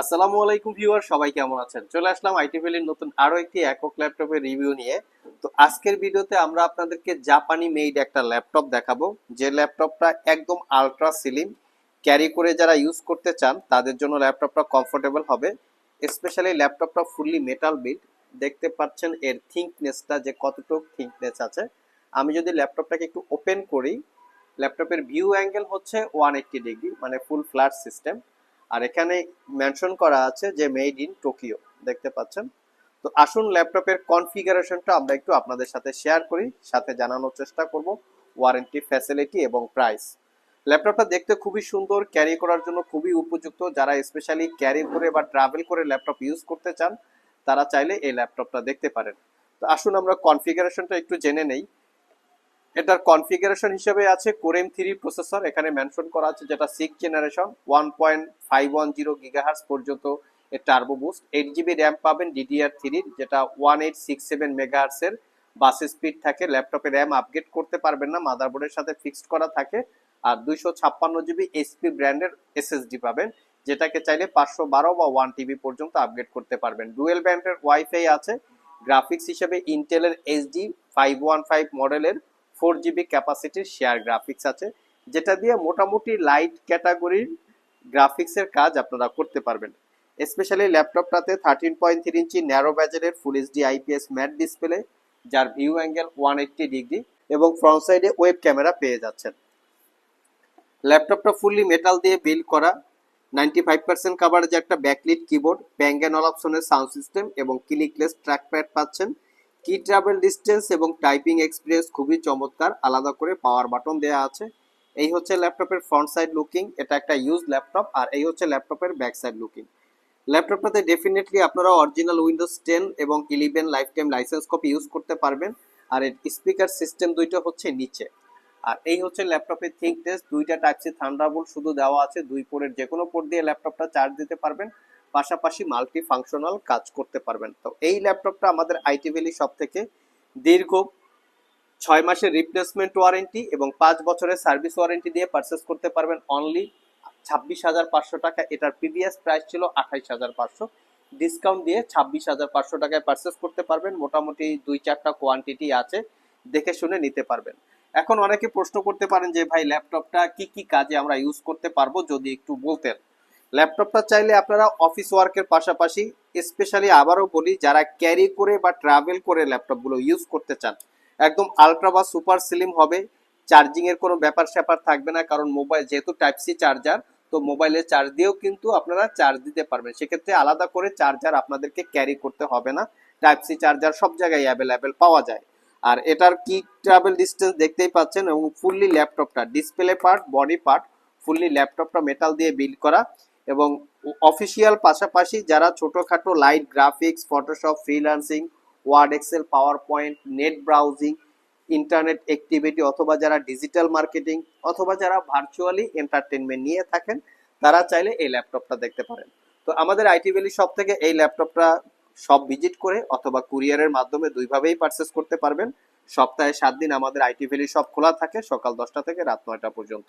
আসসালামু আলাইকুম ভিউয়ার, সবাই কেমন আছেন? চলে আসলাম আইটি ভ্যালির নতুন আরও একটি একক ল্যাপটপের রিভিউ নিয়ে। তো আজকের ভিডিওতে আমরা আপনাদেরকে জাপানি মেড একটা ল্যাপটপ দেখাবো। যে ল্যাপটপটা একদম আলট্রা সিলিম, ক্যারি করে যারা ইউজ করতে চান, তাদের জন্য ল্যাপটপটা কমফোর্টেবল হবে। স্পেশালি ল্যাপটপটা ফুললি মেটাল বিল্ড দেখতে পাচ্ছেন এর থিঙ্কনেসটা যে কতটুকু থিঙ্কনেস আছে। আমি যদি ল্যাপটপটাকে একটু ওপেন করি, ল্যাপটপের ভিউ অ্যাঙ্গেল হচ্ছে ওয়ান এইট্টি ডিগ্রি মানে ফুল ফ্ল্যাট সিস্টেম। আর এখানে মেনশন করা আছে যে মেড ইন টোকিও দেখতে পাচ্ছেন? তো আসুন ল্যাপটপের কনফিগারেশনটা আমরা একটু আপনাদের সাথে শেয়ার করি, সাথে জানানোর চেষ্টা করব ওয়ারেন্টি ফ্যাসিলিটি এবং প্রাইস ল্যাপটপটা দেখতে খুবই সুন্দর ক্যারি করার জন্য খুবই উপযুক্ত। যারা স্পেশালি ক্যারি করে বা ট্রাভেল করে ল্যাপটপ ইউজ করতে চান, তারা চাইলে এই ল্যাপটপটা দেখতে পারেন। তো আসুন আমরা কনফিগারেশনটা একটু জেনে নেই। এটার কনফিগারেশন হিসেবে আছে কোরেম থ্রি প্রসেসর এখানে মেনশন করা আছে যেটা six generation one point five one zero gigahertz পর্যন্ত এর turbo boost eight GB RAM পাবেন ডিডিআর থ্রির যেটা ওয়ান এইট সিক্স সেভেন মেগাহার্সের বাস স্পিড থাকে ল্যাপটপে র্যাম আপগ্রেড করতে পারবেন না মাদারবোর্ডের সাথে ফিক্সড করা থাকে, আর দুইশো ছাপ্পান্ন জিবি এইচপি ব্র্যান্ডের এসএসডি পাবেন, যেটাকে চাইলে পাঁচশো বারো বা ওয়ান টিবি পর্যন্ত আপগ্রেড করতে পারবেন। ডুয়েল ব্যান্ডের ওয়াইফাই আছে গ্রাফিক্স হিসেবে ইন্টেলের এইচডি ফাইভ ওয়ান ফাইভ মডেলের ফোর জিবি ক্যাপাসিটির শেয়ার গ্রাফিক্স আছে, যেটা দিয়ে মোটামুটি লাইট ক্যাটাগরির গ্রাফিক্সের কাজ আপনারা করতে পারবেন। Specially ল্যাপটপটাতে thirteen point three inch narrow ব্যাজেলের full HD IPS matte display যার view angle one eighty degree এবং ফ্রন্ট সাইডে ওয়েব ক্যামেরা পেয়ে যাচ্ছেন। ল্যাপটপটা ফুললি মেটাল দিয়ে বিল্ড করা নাইনটি ফাইভ পার্সেন্ট কাভারেজ একটা ব্যাকলিট কিবোর্ড ব্যাঙ্গেন অপশনের সাউন্ড সিস্টেম এবং ক্লিকলেস ট্র্যাকপ্যাড পাচ্ছেন। কি ট্রাভেল ডিস্টেন্স এবং টাইপিং এক্সপিরিয়েন্স খুবই চমৎকার। আলাদা করে পাওয়ার বাটন দেওয়া আছে। এই হচ্ছে ল্যাপটপের ফ্রন্ট সাইড লুকিং এটা একটা ইউজ ল্যাপটপ আর এই হচ্ছে ল্যাপটপের ব্যাক সাইড লুকিং ল্যাপটপটাতে ডেফিনেটলি আপনারা অরিজিনাল উইন্ডোজ টেন এবং eleven lifetime licence copy use করতে পারবেন, আর এর স্পিকার সিস্টেম দুইটা হচ্ছে নিচে। আর এই হচ্ছে ল্যাপটপের থিঙ্ক টেস্ট দুইটা টাইপ সি থান্ডারবোল্ট শুধু দেওয়া আছে, দুই পোর্টের যে কোনো পোর্ট দিয়ে ল্যাপটপটা চার্জ দিতে পারবেন। পাশাপাশি মাল্টি ফাংশনাল কাজ করতে পারবেন। তো এই ল্যাপটপটা আমাদের আইটি ভ্যালি সব থেকে দীর্ঘ ছয় মাসের রিপ্লেসমেন্ট ওয়ারেন্টি এবং পাঁচ বছরের সার্ভিস ওয়ারেন্টি দিয়ে পারচেস করতে পারবেন অনলি ছাব্বিশ হাজার পাঁচশো টাকা। এটার প্রিভিয়াস প্রাইস ছিল আঠাইশ হাজার পাঁচশো। ডিসকাউন্ট দিয়ে ছাব্বিশ হাজার পাঁচশো টাকায় পারচেস করতে পারবেন। মোটামুটি দুই চারটা কোয়ান্টিটি আছে, দেখে শুনে নিতে পারবেন। এখন অনেকে প্রশ্ন করতে পারেন যে, ভাই, ল্যাপটপটা কি কি কাজে আমরা ইউজ করতে পারব? যদি একটু বলতেন। ল্যাপটপটা চাইলে আপনারা অফিস ওয়ার্কের পাশাপাশি, স্পেশালি আবারও বলি, যারা ক্যারি করে বা ট্রাভেল করে ল্যাপটপগুলো ইউজ করতে চান, একদম আলট্রা বা সুপার স্লিম হবে চার্জিং এর কোনো ব্যাপার স্যাপার থাকবে না, কারণ মোবাইল যেহেতু টাইপ সি চার্জার, তো মোবাইলের চার্জ দিয়েও কিন্তু আপনারা চার্জ দিতে পারবেন। সেক্ষেত্রে আলাদা করে চার্জার আপনাদেরকে ক্যারি করতে হবে না, টাইপ সি চার্জার সব জায়গায় অ্যাভেলেবেল পাওয়া যায়। আর এটার কি ট্রাভেল ডিস্টেন্স দেখতেই পাচ্ছেন, এবং ফুললি ল্যাপটপটা, display part, body part, fully ল্যাপটপটা মেটাল দিয়ে বিল্ড করা এবং অফিসিয়াল পাশাপাশি যারা ছোটোখাটো light graphics Photoshop freelancing Word Excel PowerPoint net browsing internet activity অথবা যারা ডিজিটাল মার্কেটিং অথবা যারা ভার্চুয়ালি এন্টারটেনমেন্ট নিয়ে থাকেন, তারা চাইলে এই ল্যাপটপটা দেখতে পারেন। তো আমাদের আইটি ভ্যালি শপ থেকে এই ল্যাপটপটা সব ভিজিট করে অথবা কুরিয়ারের মাধ্যমে দুইভাবেই পারচেস করতে পারবেন। সপ্তাহে সাত দিন আমাদের আইটি ভ্যালি শপ খোলা থাকে সকাল দশটা থেকে রাত নয়টা পর্যন্ত।